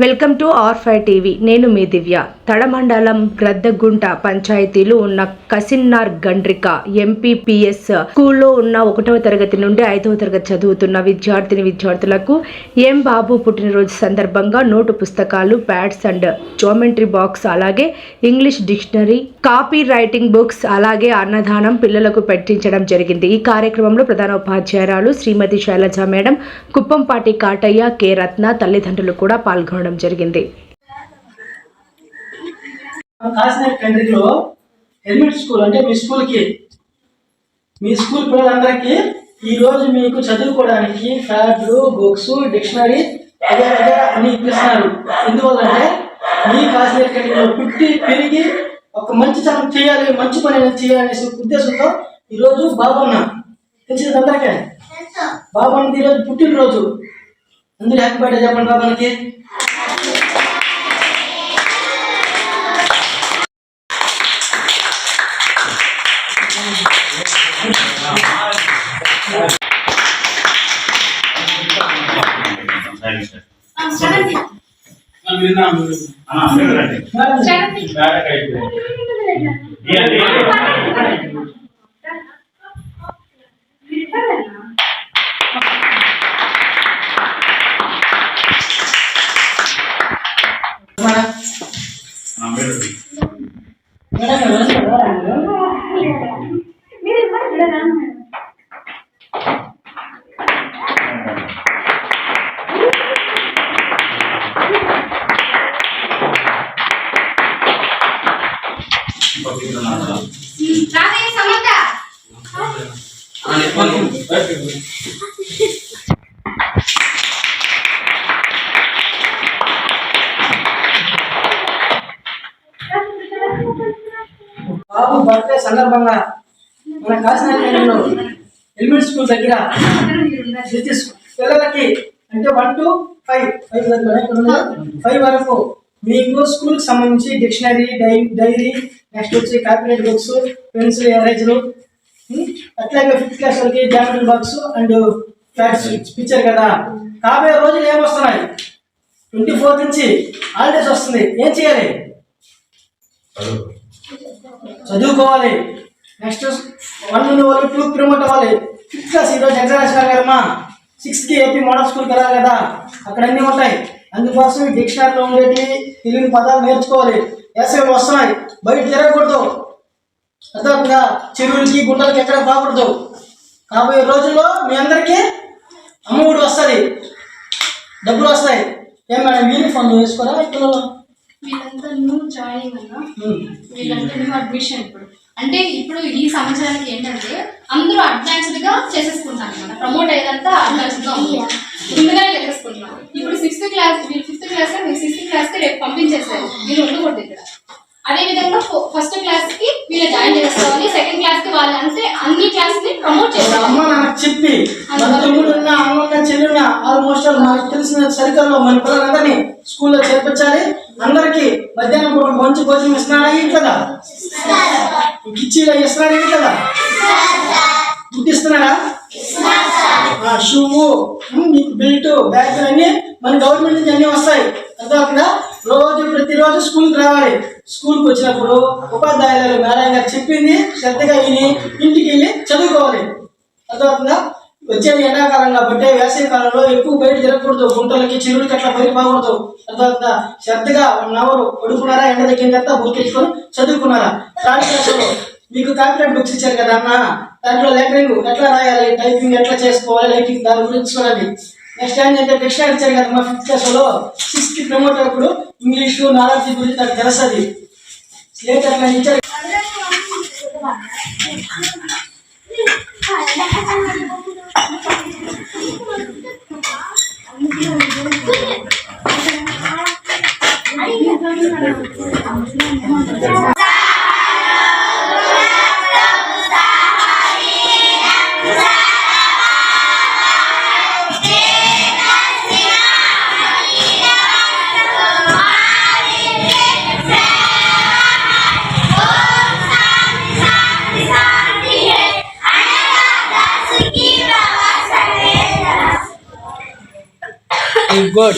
Welcome to R five TV. నేను మీ దివ్య. తడమండలం గ్రద్దగుంట పంచాయతీలో ఉన్న కసిన్నార్ గండ్రిక ఎంపీపీఎస్ స్కూల్లో ఉన్న ఒకటవ తరగతి నుండి ఐదవ తరగతి చదువుతున్న విద్యార్థిని విద్యార్థులకు ఎం బాబు పుట్టినరోజు సందర్భంగా నోటు పుస్తకాలు ప్యాడ్స్ అండ్ జోమెంట్రీ బాక్స్ అలాగే English dictionary copy writing books అలాగే అన్నదానం పిల్లలకు పెట్టించడం జరిగింది. ఈ కార్యక్రమంలో ప్రధాన ఉపాధ్యాయురాలు శ్రీమతి శైలజ మేడం కుప్పంపాటి కాటయ్య కె రత్న తల్లిదండ్రులు కూడా పాల్గొనడం జరిగింది. కంట్రీలో హెల్మెట్ స్కూల్ అంటే మీ స్కూల్కి మీ స్కూల్ పిల్లలందరికీ ఈ రోజు మీకు చదువుకోవడానికి ఫ్యాడ్లు బుక్స్ డిక్షనరీ అదే అదే అన్ని ఇప్పిస్తున్నారు. ఎందువల్లంటే మీ కాశ్మీర్ కంట్రీలో పుట్టి పెరిగి ఒక మంచి తనం చేయాలి మంచి పని అనేది చేయాలనే ఉద్దేశంతో ఈరోజు బాబన్న తెలిసింది అందరికీ? బాబన్నది ఈరోజు పుట్టినరోజు. అందరూ హ్యాపీ బర్త్డే చెప్పండి బాబానికి మేడం మేడం బాబు బర్త్డే సందర్భంగా మన కాశీనాథంలో ఎలిమెంట్ స్కూల్ దగ్గర పిల్లలకి అంటే వన్ టు ఫైవ్ ఫైవ్ వరకు ఫైవ్ వరకు మీకు స్కూల్కి సంబంధించి డిక్షనరీ డై డైరీ నెక్స్ట్ వచ్చి కాపీరేట్ బుక్స్ పెన్సిల్ ఎరేజరు అట్లాగే ఫిఫ్త్ క్లాస్ వరకు geometry box and flats picture కదా. కాబోయే రోజులు ఏమొస్తున్నాయి? ట్వంటీ ఫోర్త్ నుంచి హాలిడేస్ వస్తుంది. ఏం చేయాలి? చదువుకోవాలి. నెక్స్ట్ వన్ వాళ్ళు టూ ప్రమోట్ అవ్వాలి. ఫిఫ్త్ క్లాస్ ఈరోజు ఎగ్జామ్ రాసినారు కదమ్మా సిక్స్త్కి ఏపీ మోడల్ స్కూల్కి వెళ్ళాలి కదా. అక్కడ అన్నీ ఉంటాయి. అందుకోసం డిక్షనరీలో ఉండేటివి తెలుగు పదాలు నేర్చుకోవాలి. ఎస్ఐలు వస్తున్నాయి. బయట తిరగకూడదు. అర్థమవుతుందా? చెరువులకి గుంటలకి ఎక్కడ పోకూడదు కాబోయే రోజుల్లో మీ అందరికీ అమ్మఒడి వస్తుంది. డబ్బులు వస్తాయి. ఏం మేడం యూనిఫామ్ వేసుకోరా? పిల్లలు? వీళ్ళంతా న్యూ జాయినింగ్ అన్న ఉమ్. వీళ్ళంతా న్యూ అడ్మిషన్ ఇప్పుడు. అంటే ఇప్పుడు ఈ సంవత్సరానికి ఏంటంటే అందరూ అడ్వాన్స్డ్గా చేసేసుకుంటాను అనమాట ప్రమోట్ అయ్యేదంతా అడ్వాన్స్డ్గా ఉంది. ముందుగానే చేసేసుకుంటున్నాం ఇప్పుడు సిక్స్త్ క్లాస్ వీళ్ళు ఫిఫ్త్ క్లాస్ మీరు సిక్స్త్ క్లాస్కి రేపు పంపించేస్తారు వీళ్ళు ఉండకూడదు. అదే విధంగా ఫస్ట్ క్లాస్కి వీళ్ళు జాయిన్ చేసుకోవాలి సెకండ్ క్లాస్కి వాళ్ళు అంటే అన్ని క్లాస్ని ప్రమోట్ చేస్తారు. అమ్మ నాన్నకు చెప్పి మన తమ్ముడు ఉన్నా అమ్మ ఉన్నా చెల్లి ఉన్నా ఆల్మోస్ట్ ఆల్ మనకు తెలిసిన సరికల్లో మన పిల్లలందరినీ స్కూల్లో చేర్పించాలి. అందరికి మధ్యాహ్నం పూట మంచి భోజనం ఇస్తున్నారా ఏంటి కదా కిచ్చీలో ఇస్తున్నారా ఏంటి కదా ఫుడ్ ఆ షూ మీకు బెల్ట్ బ్యాగ్ అన్ని మన గవర్నమెంట్ నుంచి అన్ని వస్తాయి. అంతేకాకుండా రోజు ప్రతిరోజు స్కూల్కి రావాలి. స్కూల్కి వచ్చినప్పుడు ఉపాధ్యాయులు మేడం గారు చెప్పింది శ్రద్ధగా విని ఇంటికి వెళ్ళి చదువుకోవాలి. అంతేకాకుండా వచ్చేది ఎండాకాలం కాబట్టి వేసవి కాలంలో ఎక్కువ బయట తిరగకూడదు. గుంటలకి చెరువులకి అట్లా బయట పోకూడదు తర్వాత శ్రద్ధగా వన్ అవర్ పడుకున్నారా? ఎండ దగ్గర తర్వాత గుర్తించుకొని చదువుకున్నారా? కానీ మీకు కాపీరైట్ బుక్స్ ఇచ్చారు కదా అన్న? దాంట్లో లెటరింగ్ ఎట్లా రాయాలి? టైపింగ్ ఎట్లా చేసుకోవాలి? లైటింగ్ దాని గురించి చూడండి. నెక్స్ట్ ఏంటంటే డిక్షనరీ ఇచ్చారు కదా మా ఫిఫ్త్ క్లాస్లో సిక్స్త్ ప్రమోట్ అప్పుడు ఇంగ్లీషు నాలెడ్జ్ గురించి నాకు తెలుస్తుంది లేటర్ అట్లా ఇచ్చారు good.